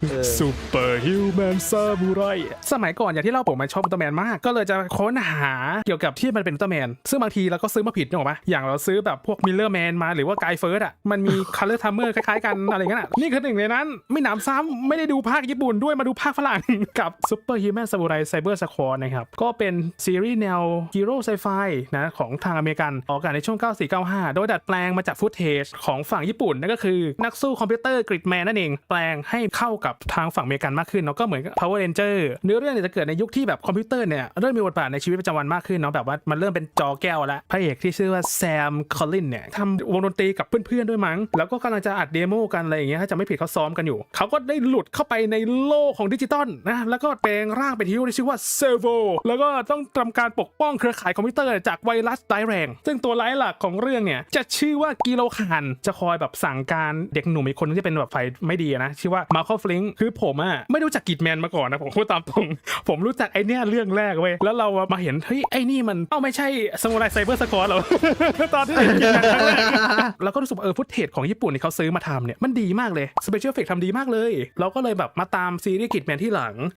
เออซูเปอร์ฮิวแมนซาบูไรสมัยก่อนอย่างที่เล่าผมมันชอบอุลตร้าแมนมาก ก็เลยจะค้นหาเกี่ยวกับที่มันเป็นอุลตร้าแมน ซึ่งบางทีเราก็ซื้อมาผิดนึกออกปะอย่างเราซื้อแบบพวกมิลเลอร์แมนมาหรือว่าไกเฟิร์สอะ มันมีคัลเลอร์ทัมเมอร์คล้ายๆกันอะไรเงี้ยน่ะนี่คือหนึ่งในนั้น ไม่หนำซ้ำไม่ได้ดูภาคญี่ปุ่นด้วยมาดูภาคฝรั่งกับซูเปอร์ฮิวแมนซาบูไรไซเบอร์สควอนะครับ ก็เป็นซีรีส์แนวฮีโร่ไซไฟนะของทางอเมริกันออกอากาศในช่วง 94-95 โดยดัดแปลงมาจากฟุตเทจของฝั่งญี่ปุ่นนั่นก็คือนักสู้คอมพิวเตอร์กริดแมนนั่นเองแปลงให้เข้ากับทางฝั่งอเมริกันมากขึ้นเนาะก็เหมือนกับ Power Ranger เนื้อเรื่องเนี่ยจะเกิดในยุคที่แบบคอมพิวเตอร์เนี่ยเริ่มมีบทบาทในชีวิตประจำวันมากขึ้นเนาะแบบว่ามันเริ่มเป็นจอแก้วแล้วพระเอกที่ชื่อว่าแซมคอลลินเนี่ยทำวงดนตรีกับเพื่อนๆด้วยมั้ง แล้วก็กำลังจะอัดเดโมกันอะไรอย่างเงี้ยถ้าจะไม่ผิดเขาซ้อมกันอยู่เขาก็ได้หลุดเข้าไปในโลกของดิจิตอลนะแล้วก็แปลงร่างเป็นฮีโร่ที่ชื่อว่าเซอร์โวแล้วก็ต้องทำการปกป้องเครือข่ายคอมพิวเตอร์จากไวรัสร้ายแรง ซึ่งตัวร้ายหลักของเรื่องเนี่ยจะชื่อว่ากิโลคานจะคอยแบบสั่งการเด็กหนุ่มอีกคนที่เป็นแบบฝ่ายไม่ดีนะชื่อว่ามาคอฟลิงคือผมอะไม่รู้จักกิดแมนมาก่อนนะผมพูดตามตรง ผมรู้จักไอเนี้ยเรื่องแรกเว้ยแล้วเรามาเห็นเฮ้ยไอนี่มันเอ้าไม่ใช่สมุไรไซเบอร์สกอร์เหรอตอนที่เห็นกิดแมนครั้งแรกเราก็รู้สึกเออฟุตเทจของญี่ปุ่นที่เขาซื้อมาทำเนี่ยมันดีมากเลยสเปเชียลเฟกทำดีมากเลย เราก็เลยแบบมาตามซีรีส์กิดแมนที่หลัง